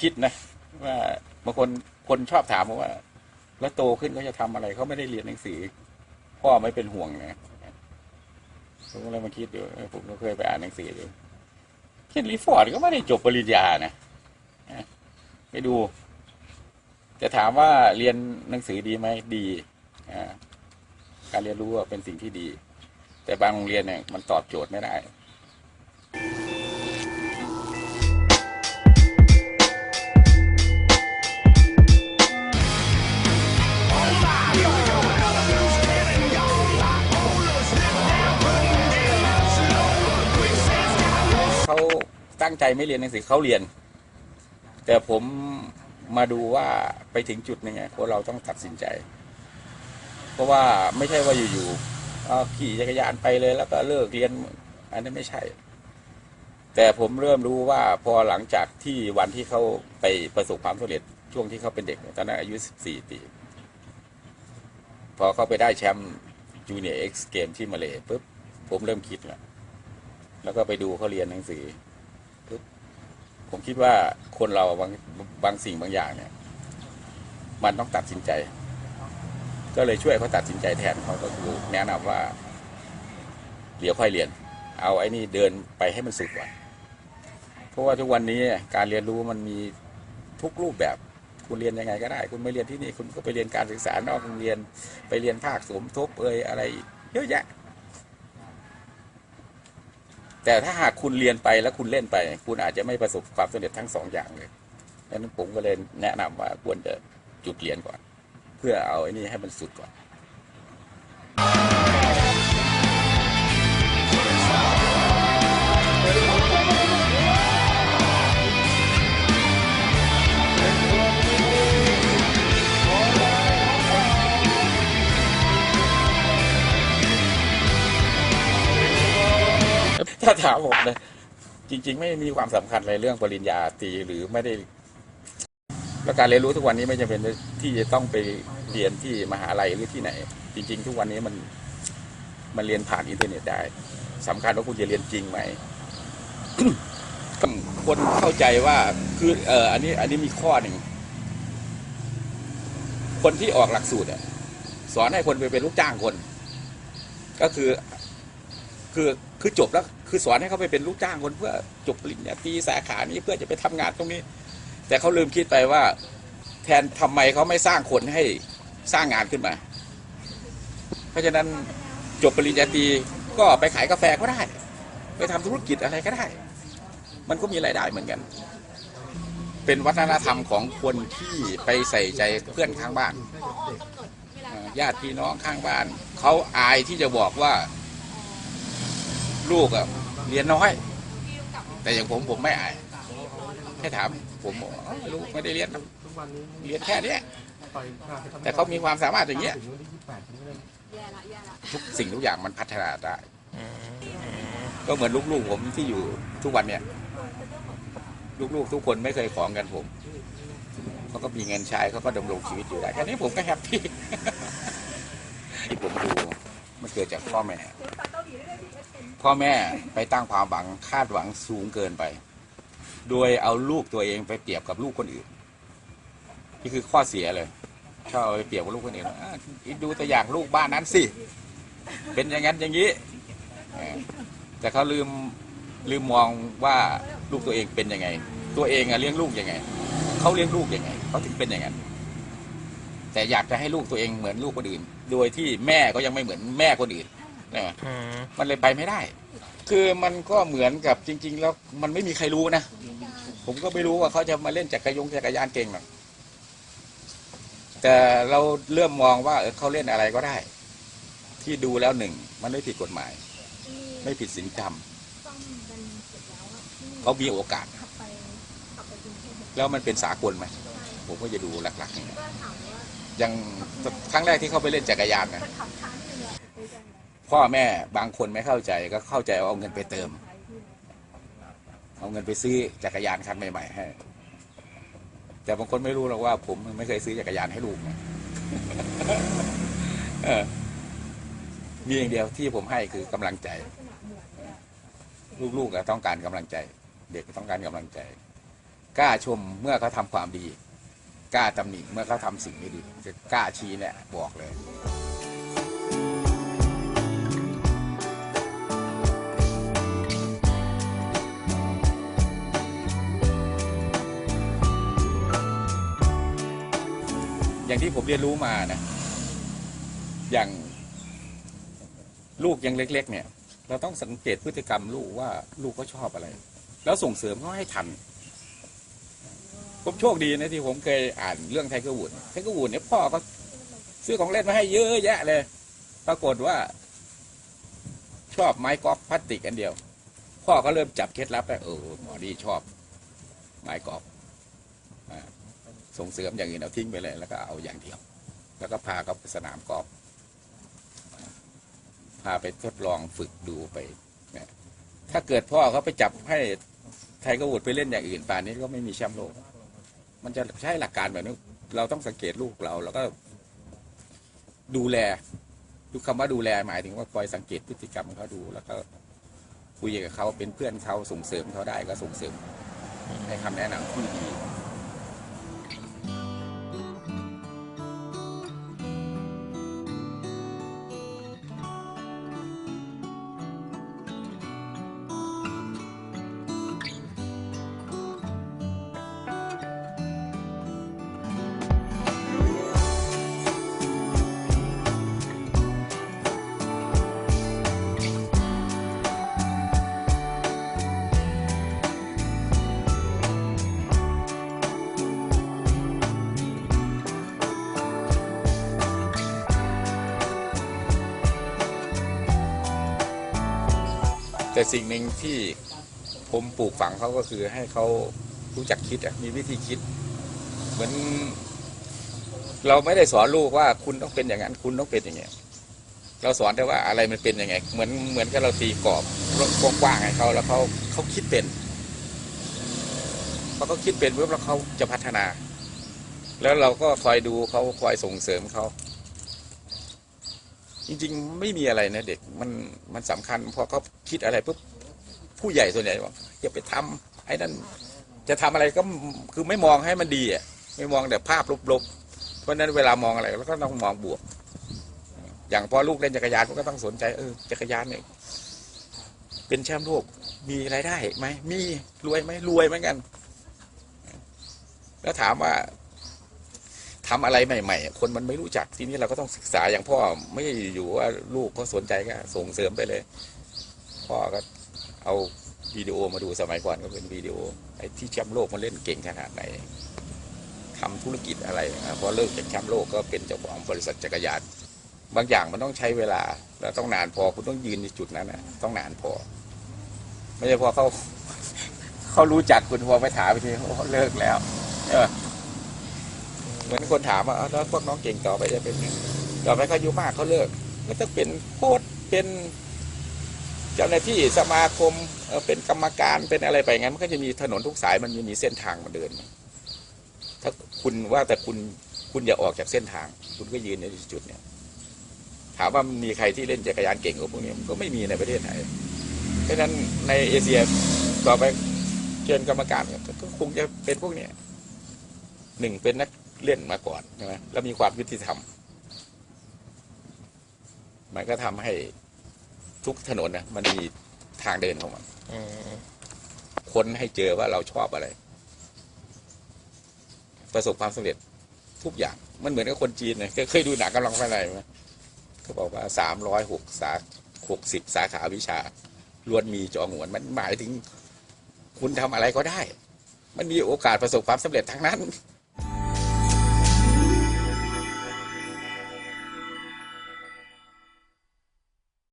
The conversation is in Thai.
คิดนะว่าบางคนคนชอบถามว่า แล้วโตขึ้นเขาจะทำอะไรเขาไม่ได้เรียนหนังสือ พ่อไม่เป็นห่วงนะผมก็เลยมาคิดดูผมก็เคยไปอ่านหนังสือดูเคนรีฟอร์ดก็ไม่ได้จบปริญญานะไปดู จะถามว่าเรียนหนังสือดีไหมดีการเรียนรู้เป็นสิ่งที่ดี แต่บางโรงเรียนเนี่ยมันตอบโจทย์ไม่ได้ ตั้งใจไม่เรียนหนังสือเขาเรียน แต่ผมมาดูว่าไปถึงจุดหนึงไงคนเราต้องตัดสินใจ เพราะว่าไม่ใช่ว่าอยู่ๆขี่จักรยานไปเลย แล้วก็เลิกเรียนอันนั้นไม่ใช่ แต่ผมเริ่มรู้ว่าพอหลังจากที่วันที่เขาไปประสบความสำเร็จช่วงที่เขาเป็นเด็กตอนนั้นอายุ 14 ปี พอเขาไปได้แชมป์จูเนียร์เอ็กซ์เกมที่มาเลยปุ๊บผมเริ่มคิดแล้วแล้วก็ไปดูเขาเรียนหนังสือ ผมคิดว่าคนเราบางบางสิ่งบางอย่างเนี่ย มันต้องตัดสินใจ ก็เลยช่วยเขาตัดสินใจแทนเขาก็คือแนะนำว่าเดี๋ยวค่อยเรียน เอาไอ้นี่เดินไปให้มันสุดก่อนเพราะว่าทุกวันนี้การเรียนรู้มันมีทุกรูปแบบ คุณเรียนยังไงก็ได้ คุณไม่เรียนที่นี่คุณก็ไปเรียนการศึกษานอกโรงเรียน ไปเรียนภาคสมทบเอยอะไรเยอะแยะ แต่ถ้าหากคุณเรียนไปแล้วคุณเล่นไป คุณอาจจะไม่ประสบความสำเร็จทั้งสองอย่างเลยดังนั้นผมก็เลยแนะนำว่าควรจะจุดเรียนก่อน เพื่อเอาไอ้นี่ให้มันสุดก่อน ถ้าถามผมนะจริง ๆ ไม่มีความสำคัญเลยเรื่องปริญญาตรีหรือไม่ได้ แล้วการเรียนรู้ทุกวันนี้ไม่จำเป็นที่จะต้องไปเรียนที่มหาลัยหรือที่ไหน จริง ๆ ทุกวันนี้มันมันเรียนผ่านอินเทอร์เน็ตได้สำคัญว่าคุณจะเรียนจริงไหมคนเข้าใจว่าคือเอออันนี้ อันนี้มีข้อหนึ่งคนที่ออกหลักสูตรอะสอนให้คนไปเป็นลูกจ้างคน ก็คือ คือคือจบแล้ว คือสอนให้เขาไปเป็นลูกจ้างคนเพื่อจบปริญญาตรีสาขานี้เพื่อจะไปทำงานตรงนี้ แต่เขาลืมคิดไปว่า แทนทำไมเขาไม่สร้างคนให้สร้างงานขึ้นมา เพราะฉะนั้นจบปริญญาตรีก็ไปขายกาแฟก็ได้ ไปทำธุรกิจอะไรก็ได้ มันก็มีรายได้เหมือนกัน เป็นวัฒนธรรมของคนที่ไปใส่ใจเพื่อนข้างบ้านญาติพี่น้องข้างบ้าน เขาอายที่จะบอกว่า ลูกอะเรียนน้อย แต่อย่างผมผมไม่อายแค่ถามผมบอกอ๋อลูกไม่ได้เรียนหรอกเรียนแค่เนี้ยแต่เขามีความสามารถอย่างเงี้ยทุกสิ่งทุกอย่างมันพัฒนาได้ ก็เหมือนลูกๆผมที่อยู่ทุกวันเนี่ย ลูกๆทุกคนไม่เคยของกันผมเขาก็มีเงินใช้เขาก็ดำรงชีวิตอยู่ได้แค่นี้ผมก็แฮปปี้ ที่ผมดูมันเกิดจากพ่อแม่ พ่อแม่ไปตั้งความหวังคาดหวังสูงเกินไป โดยเอาลูกตัวเองไปเปรียบกับลูกคนอื่น นี่คือข้อเสียเลยชอบเอาไปเปรียบกับลูกคนอื่นอะดูตัวอย่างลูกบ้านนั้นสิ เป็นอย่างนั้นอย่างนี้ แต่เขาลืมลืมมองว่าลูกตัวเองเป็นยังไง ตัวเองอะเลี้ยงลูกยังไง เขาเลี้ยงลูกยังไง เขาถึงเป็นอย่างนั้น แต่อยากจะให้ลูกตัวเองเหมือนลูกคนอื่น โดยที่แม่ก็ยังไม่เหมือนแม่คนอื่น นะอืมมันเลยไปไม่ได้ คือมันก็เหมือนกับจริง ๆ แล้วมันไม่มีใครรู้นะ ผมก็ไม่รู้ว่าเขาจะมาเล่นจักรยงจักรยานเก่งหรอกแต่เราเริ่มมองว่าเออเขาเล่นอะไรก็ได้ ที่ดูแล้วหนึ่งมันไม่ผิดกฎหมาย ไม่ผิดศีลธรรมเขามีโอกาส แล้วมันเป็นสากลไหมผมก็จะดูหลักๆอย่างเงี้ยอย่างครั้งแรกที่เขาไปเล่นจักรยานนะ พ่อแม่บางคนไม่เข้าใจก็เข้าใจว่าเอาเงินไปเติม เอาเงินไปซื้อจักรยานคันใหม่ๆให้แต่บางคนไม่รู้หรอกว่า ผมไม่เคยซื้อจักรยานให้ลูกนะมีอย่างเดียวที่ผมให้คือกำลังใจ ลูกๆอะต้องการกำลังใจ เด็กต้องการกำลังใจ กล้าชมเมื่อเขาทำความดี กล้าตำหนิเมื่อเขาทำสิ่งไม่ดีจะกล้าชี้เนี่ยบอกเลย อย่างที่ผมเรียนรู้มานะ อย่างลูกยังเล็ก ๆ เนี่ย เราต้องสังเกตพฤติกรรมลูกว่าลูกเขาชอบอะไร แล้วส่งเสริมเขาให้ทัน ผมโชคดีนะที่ผมเคยอ่านเรื่องไทเกอร์วูดไทเกอร์วูดเนี่ยพ่อก็ซื้อของเล่นมาให้เยอะแยะเลย ปรากฏว่า ชอบไม้กอล์ฟพลาสติกอันเดียว พ่อก็เริ่มจับเคล็ดลับไปเออหมอดีชอบ ไม้กอล์ฟ ส่งเสริมอย่างอื่นเอาทิ้งไปเลย แล้วก็เอาอย่างเดียว แล้วก็พาเขาไปสนามกอล์ฟพาไปทดลองฝึกดูไปถ้าเกิดพ่อเขาไปจับให้ไทเกอร์วูดไปเล่นอย่างอื่นป่านนี้ก็ไม่มีแชมป์โลก มันจะใช้หลักการแบบนี้ เราต้องสังเกตลูกเรา แล้วก็ดูแลดูคำว่าดูแลหมายถึงว่าคอยสังเกตพฤติกรรมของเขาดู แล้วก็คุยกับเขาเป็นเพื่อนเขาส่งเสริมเขาได้ก็ส่งเสริมให้คำแนะนำที่ดี สิ่งหนึ่งที่ผมปลูกฝังเขาก็คือให้เขารู้จักคิดมีวิธีคิด เหมือน เราไม่ได้สอนลูกว่าคุณต้องเป็นอย่างนั้น คุณต้องเป็นอย่างเงี้เราสอนแต่ว่าอะไรมันเป็นยังไง เหมือนเหมือนกับเราตีกรอบกว้างๆให้เขาแล้วเขาเขาคิดเป็นพอเขาคิดเป็นปุ๊บแล้วเขาจะพัฒนา แล้วเราก็คอยดูเขาคอยส่งเสริมเขา จริง ๆ ไม่มีอะไรนะเด็กมันมันสำคัญพอเขาคิดอะไรปุ๊บผู้ใหญ่ส่วนใหญ่บอกอย่าไปทำไอ้นั่นจะทำอะไรก็คือไม่มองให้มันดีอะไม่มองแต่ภาพลบๆเพราะนั้นเวลามองอะไรเราก็ต้องมองบวก อย่างพอลูกเล่นจักรยานก็ต้องสนใจเออจักรยานเนี่ยเป็นแชมป์โลกมีรายได้ไหมมีรวยไหมรวยเหมือนกัน แล้วถามว่า ทำอะไรใหม่ๆ คนมันไม่รู้จักทีนี้เราก็ต้องศึกษาอย่างพ่อไม่อยู่ว่าลูกเขาสนใจก็ส่งเสริมไปเลย พ่อก็เอาวิดีโอมาดูสมัยก่อนก็เป็นวิดีโอไอ้ที่แชมป์โลกมันเล่นเก่งขนาดไหนทำธุรกิจอะไรพอเลิกจากแชมป์โลกก็เป็นเจ้าของบริษัทจักรยานบางอย่างมันต้องใช้เวลาแล้วต้องนานพอคุณต้องยืนในจุดนั้นนะต้องนานพอ ไม่ใช่พอเขาเขารู้จักคุณพอไปถามไปทีโอ้เลิกแล้วใช่ปะ เหมือนคนถามว่าแล้วพวกน้องเก่งต่อไปจะเป็นไงต่อไปเขาอายุมากเขาเลิกก็ต้องเป็นโค้ชเป็นเจ้าหน้าที่สมาคมเป็นกรรมการเป็นอะไรไปงั้นมันก็จะมีถนนทุกสายมันมีเส้นทางมาเดิน ถ้าคุณว่าแต่คุณคุณอย่าออกจากเส้นทาง คุณก็ยืนในจุดเนี้ยถามว่ามีใครที่เล่นจักรยานเก่งกว่าพวกนี้มันก็ไม่มีในประเทศไทยเพราะฉะนั้นในเอเชียต่อไปเชิญกรรมการก็คงจะเป็นพวกเนี้ยหนึ่งเป็นนัก เล่นมาก่อนใช่ไหมแล้วมีความยุติธรรม มันก็ทำให้ทุกถนนนะมันมีทางเดินของมันอืมค้นให้เจอว่าเราชอบอะไร ประสบความสำเร็จทุกอย่างมันเหมือนกับคนจีนนะเคยเคยดูหนังกำลังภายในไหมเขาบอกว่าสามร้อยหกสาหกสิบสาขาวิชาล้วนมีจองหวนมันหมายถึง คุณทำอะไรก็ได้ มันมีโอกาสประสบความสำเร็จทั้งนั้น